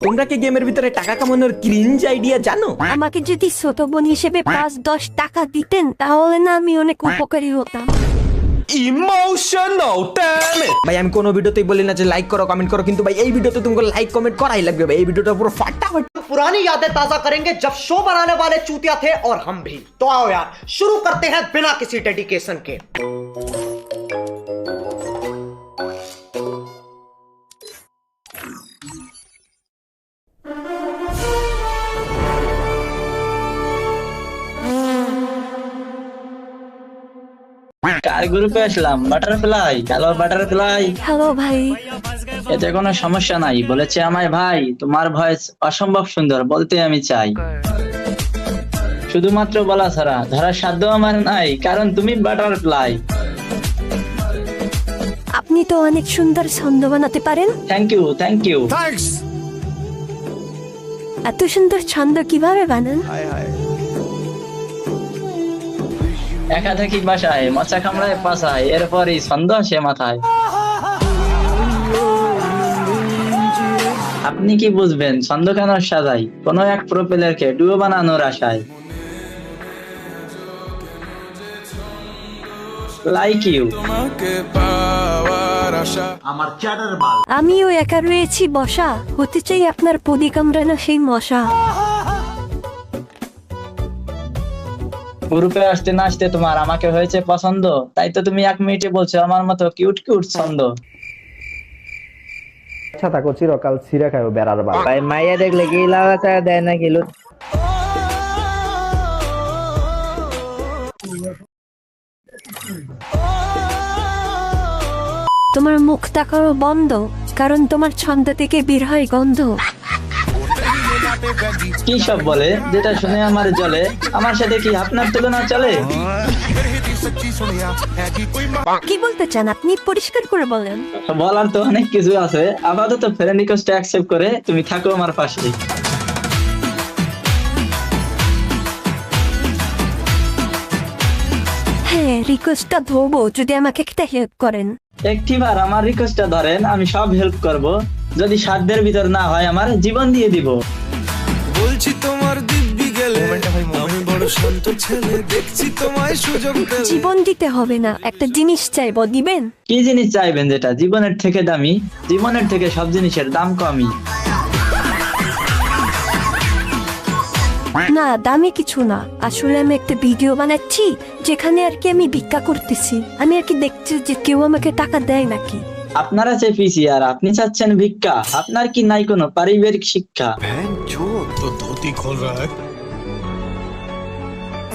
তোমরা কি গেমের ভিতরে টাকা কামানোর ক্রিঞ্জ আইডিয়া জানো আমাকে যদি ছোট বোন হিসেবে পাঁচ দশ টাকা দিতেন তাহলে না আমি অনেক উপকারী হতাম Emotional, damn it! ভাই আমি কোনো ভিডিওতেই বলি না যে লাইক করো কমেন্ট করো কিন্তু ভাই এই ভিডিওতে তোমাকে লাইক কমেন্ট করাই লাগবে ভাই এই ভিডিওটা পুরো ফাটাফাটি पुरानी यादें ताजा करेंगे जब शो बनाने वाले चूतिया थे और हम भी तो आओ यार शुरू करते हैं बिना किसी डेडिकेशन के কার গ্রুপে আসলাম? বাটারফ্লাই হ্যালো বাটারফ্লাই হ্যালো ভাই। এতে কোনো সমস্যা নাই বলেছে আমায় ভাই তোমার ভয়েস অসম্ভব সুন্দর বলতে আমি চাই। শুধুমাত্র বলা ছাড়া ধরার সাধ্য আমার নাই কারণ তুমি বাটারফ্লাই আপনি তো অনেক সুন্দর ছন্দ বানাতে পারেন। থ্যাংক ইউ থ্যাংক ইউ এত সুন্দর ছন্দ কীভাবে বানান? একাধিক বাসায় মশা কামড়ায় পাশায় এরপরই ছন্দ আসে মাথায়। আপনি কি বুঝবেন ছন্দ কেন সাজাই কোনো এক প্রোপেলারকে ডুয়ো বানানোর আশায়। লাইক ইউ আমিও একা রয়েছি বসা হতে চাই আপনার পদি কামড়ানো সেই মশা। গ্রুপে আসতে না আসতে তোমার আমাকে হয়েছে পছন্দ। তাই তো তুমি এক মিনিটে বলছো আমার মতো কিউট কিউট ছন্দ। আচ্ছা থাকো চিরকাল ছিঁড়ে বেড়ার ভাই মাইয়া দেখলে কি লাগা দেয় নাকি লুট তোমার মুখ তাকানো বন্ধ কারণ তোমার ছন্দ থেকে বের হয় গন্ধ। কি সব বলে? যেটা শুনে আমার জলে আমার সাথে কি আপনার তুলনা চলে? কি বলতে চান আপনি? পরিষ্কার করে বলেন। বলার তো অনেক কিছু আছে। আপাতত ফ্রেন্ড রিকোয়েস্ট অ্যাকসেপ্ট করে তুমি থাকো আমার পাশে হ্যাঁ রিকোয়েস্টটা ধরবো যদি আমাকে একটা হেল্প করেন। একটিবার আমার রিকোয়েস্টটা ধরেন আমি সব হেল্প করব। যদি সাধ্যের ভিতর না হয় আমার জীবন দিয়ে দিব। আমি শান্ত ছেলে দেখছি তোমায় সুযোগ জীবন দিতে হবে না একটা জিনিস চাইব দিবেন? কি জিনিস চাইবেন যেটা? জীবনের থেকে দামি? জীবনের থেকে সব জিনিসের দাম কমই। না দামি কিছু না। আসলে আমি একটা ভিডিও বানাচ্ছি যেখানে আর কি আমি ভিক্ষা করতেছি। আমি আর কি দেখছি যে কেউ আমাকে টাকা দেয় নাকি। আপনারা চেপিছি আর আপনি চাচ্ছেন ভিক্ষা। আপনার কি নাই কোনো পারিবারিক শিক্ষা? তো ধোতি খোল রা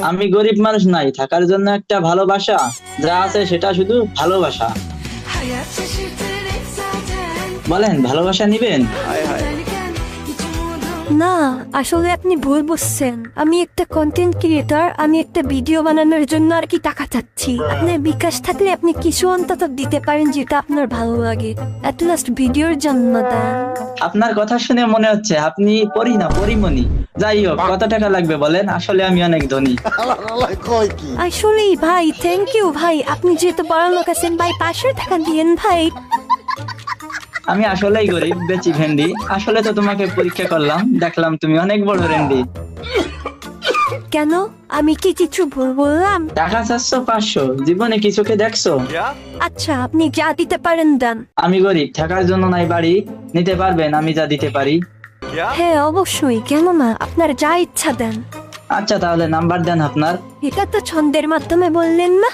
আমি গরিব মানুষ নাই থাকার জন্য একটা ভালোবাসা যা আছে সেটা শুধু ভালোবাসা। বলেন ভালোবাসা নিবেন? না আসলে আপনি ভুল বুঝছেন। আমি একটা কন্টেন্ট ক্রিয়েটর আমি একটা ভিডিও বানানোর জন্য আর কি টাকা চাচ্ছি। আপনার বিকাশ থাকলে আপনি কিছু অন্তত দিতে পারেন যেটা আপনার ভালো লাগে। এট লাস্ট ভিডিওর জন্য দেন আপনার কথা শুনে মনে হচ্ছে আপনি পরি না পরিমণি। যাই হোক কত টাকা লাগবে বলেন? আসলে আমি অনেক ধনী। আসলেই ভাই থ্যাংক ইউ ভাই। আপনি যেহেতু বড় লোক আছেন ভাই পাঁচশো টাকা দিয়েন ভাই। আমি আসলেই গরিব বেচি ভেন্ডি। আসলে তো তোমাকে পরীক্ষা করলাম দেখলাম তুমি অনেক বড় রেন্ডি কেন? আমি কি কিছু ভুল বললাম? টাকা চারশো পাঁচশো জীবনে কিছুকে দেখছ? আচ্ছা আপনি যা দিতে পারেন দেন। আমি গরিব থাকার জন্য নাই বাড়ি নিতে পারবেন আমি যা দিতে পারি। হ্যাঁ অবশ্যই। কেন না আপনার যা ইচ্ছা দেন। আচ্ছা তাহলে নাম্বার দেন আপনার। এটা তো ছন্দের মাধ্যমে বললেন না?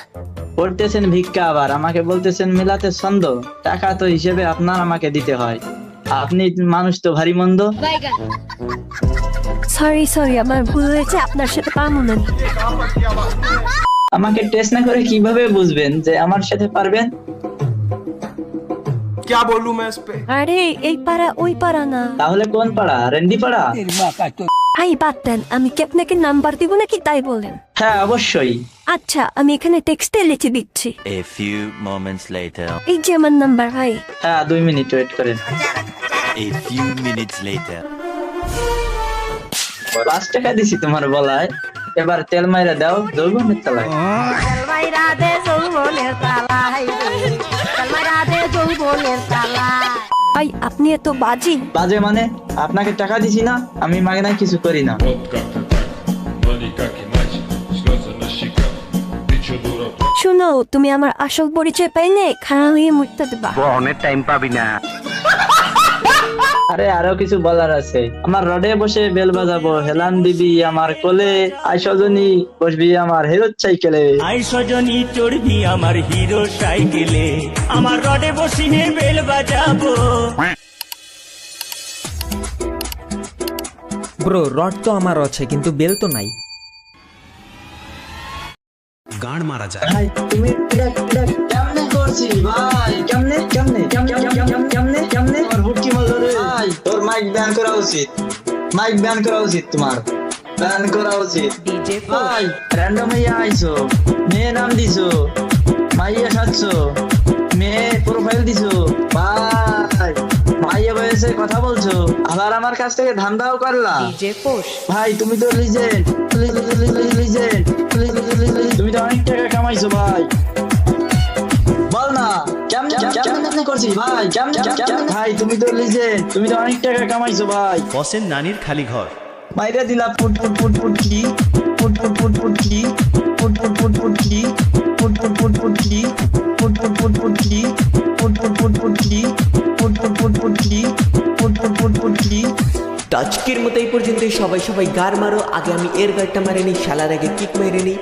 পড়তেছেন ভিক্ষা আবার। আমাকে বলতেছেন মিলাতে ছন্দ। টাকা তো হিসেবে আপনার আমাকে দিতে হয়। আপনি মানুষ তো ভারী মন্দ। সরি সরি আমার ভুল হয়েছে। আপনার সাথে পারব না আমাকে টেস্ট না করে কীভাবে বুঝবেন যে আমার সাথে পারবেন? क्या बोलूं मैं इस पे আরে এই পাড়া ওই পাড়া না তাহলে কোন পাড়া রেন্ডি পাড়া আই বাদ দেন আমি কি আপনাকে নাম্বার দিব নাকি তাই বলেন হ্যাঁ অবশ্যই আচ্ছা আমি এখানে টেক্সটে লিখে দিচ্ছি A few moments later. এই যে আমার নাম্বার ভাই হ্যাঁ দুই মিনিট ওয়েট করেন A few minutes later. পাঁচ টাকা দিছি তোমার বলায় এবার তেল মাইরা দাও যৌবনের তলায় ভাই আপনি এত বাজি। বাজে মানে? আপনাকে টাকা দিছি না আমি মাগনায় কিছু করি না। শুনো তুমি আমার আসল পরিচয় পাইলে খারাপ হয়ে মুখটা দেবা। আরে আরও কিছু বলার আছে। আমার রডে বসে বেল বাজাবো হেলান দিবি আমার কোলে আই সজনী বসবি আমার হেরত সাইকেলে আই সজনী চড়বি আমার হিরো সাইকেলে আমার রডে বসিয়ে বেল বাজাবো। ব্রো রড তো আমার আছে কিন্তু বেল তো নাই। গান মারা যায়। করছি ভাই কেমনে কেমনে কেমনে কেমনে হুটকি রে ভাই তোর মাইক ব্যান করা উচিত মাইক ব্যান করা উচিত তোমার ব্যান করা উচিত ভাই র্যান্ডম হইয়া আইছো মেয়ে নাম দিছো মাইয়া সাজছো মেয়ে প্রোফাইল দিছো ভাই মাইয়া বয়সে কথা বলছো আবার আমার কাছ থেকে ধান্দাও করলা ভাই তুমি তো লিজেন্ড লিজেন্ড তুমি তো অনেক টাকা কামাইছো ভাই বল না কেমন কেমন আপনি করছিস ভাই কেমন কেমন ভাই তুমি তো লিজেন্ড তুমি তো অনেক টাকা কামাইছো ভাই বসের নানির খালি ঘর মাইরা দিলা ফুট ফুট ফুট ফুট কি ফুট ফুট ফুট ফুট কি ফুট ফুট ফুট ফুট কি ফুট ফুট ফুট ফুট কি ফুট ফুট ফুট ফুট কি ফুট ফুট ফুট ফুট কি ফুট ফুট ফুট ফুট কি ফুট ফুট ফুট ফুট কি আজকের মতো এই পর্যন্তই সবাই সবাই গার মারো আগে আমি এর গাড়টা মারিনি শালার আগে কিক মেরে নিই